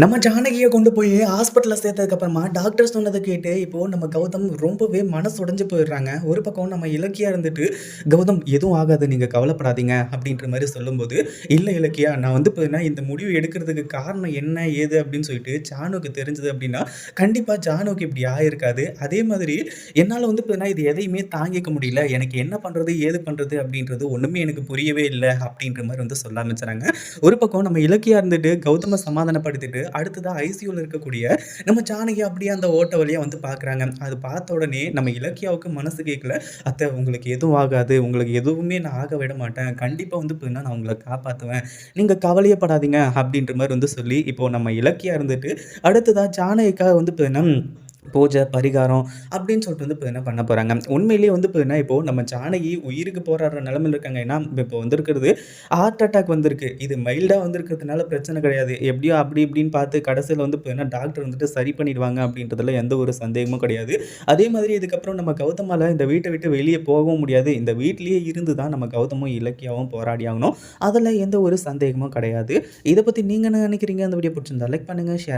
நம்ம ஜானகியை கொண்டு போய் ஹாஸ்பிட்டலில் சேர்த்ததுக்கப்புறமா டாக்டர் சொன்னதை கேட்டு இப்போது நம்ம கௌதம் ரொம்பவே மனசு உடஞ்சி போயிடுறாங்க. ஒரு பக்கம் நம்ம இலக்கியா இருந்துட்டு கௌதம் எதுவும் ஆகாது நீங்கள் கவலைப்படாதீங்க அப்படின்ற மாதிரி சொல்லும்போது இல்லை இலக்கியா நான் வந்து இப்போ இந்த முடிவு எடுக்கிறதுக்கு காரணம் என்ன ஏது? அப்படின்னு சொல்லிட்டு ஜானுக்கு தெரிஞ்சது அப்படின்னா கண்டிப்பாக ஜானுக்கு இப்படி ஆயிருக்காது. அதே மாதிரி என்னால் வந்து இப்போ இது எதையுமே தாங்கிக்க முடியல. எனக்கு என்ன பண்ணுறது ஏது பண்ணுறது அப்படின்றது ஒன்றுமே எனக்கு புரியவே இல்லை அப்படின்ற மாதிரி வந்து சொல்ல ஆரம்பிச்சுறாங்க ஒரு பக்கம் நம்ம இலக்கியா இருந்துட்டு கௌதம சமாதானப்படுத்திட்டு அடுத்ததாக ஐசியூவில் இருக்கக்கூடிய நம்ம ஜானகி அப்படியே அந்த ஓட்ட வழியாக வந்து பார்க்குறாங்க அது பார்த்த உடனே நம்ம இலக்கியாவுக்கு மனசு கேட்கல அத்தை உங்களுக்கு எதுவும் ஆகாது. உங்களுக்கு எதுவுமே நான் ஆக விட மாட்டேன். கண்டிப்பாக வந்து பார்த்தீங்கன்னா நான் உங்களை காப்பாற்றுவேன் நீங்கள் கவலையப்படாதீங்க அப்படின்ற மாதிரி வந்து சொல்லி இப்போது நம்ம இலக்கியா இருந்துட்டு அடுத்ததாக ஜானகிக்காக வந்து பார்த்தீங்கன்னா பூஜை பரிகாரம் அப்படின்னு சொல்லிட்டு வந்து இப்போ என்ன பண்ண போகிறாங்க உண்மையிலேயே வந்து இப்போ என்ன இப்போது நம்ம ஜானகி உயிருக்கு போராடுற நிலமையில் இருக்காங்க. ஏன்னா இப்போ வந்திருக்கிறது ஹார்ட் அட்டாக் வந்திருக்கு. இது மைல்டாக வந்திருக்கிறதுனால பிரச்சனை கிடையாது. எப்படியோ அப்படி இப்படின்னு பார்த்து கடைசியில் வந்து இப்போ என்ன டாக்டர் வந்துட்டு சரி பண்ணிடுவாங்க அப்படின்றதுல எந்த ஒரு சந்தேகமும் கிடையாது. அதே மாதிரி இதுக்கப்புறம் நம்ம கௌதமால் இந்த வீட்டை விட்டு வெளியே போகவும் முடியாது. இந்த வீட்லேயே இருந்து தான் நம்ம கௌதமும் இலக்கியாவும் போராடி ஆகணும். அதில் எந்த ஒரு சந்தேகமும் கிடையாது. இதை பற்றி நீங்கள் என்ன நினைக்கிறீங்க? அந்த வீடியோ பிடிச்சிருந்தா லைக் பண்ணுங்கள் ஷேர்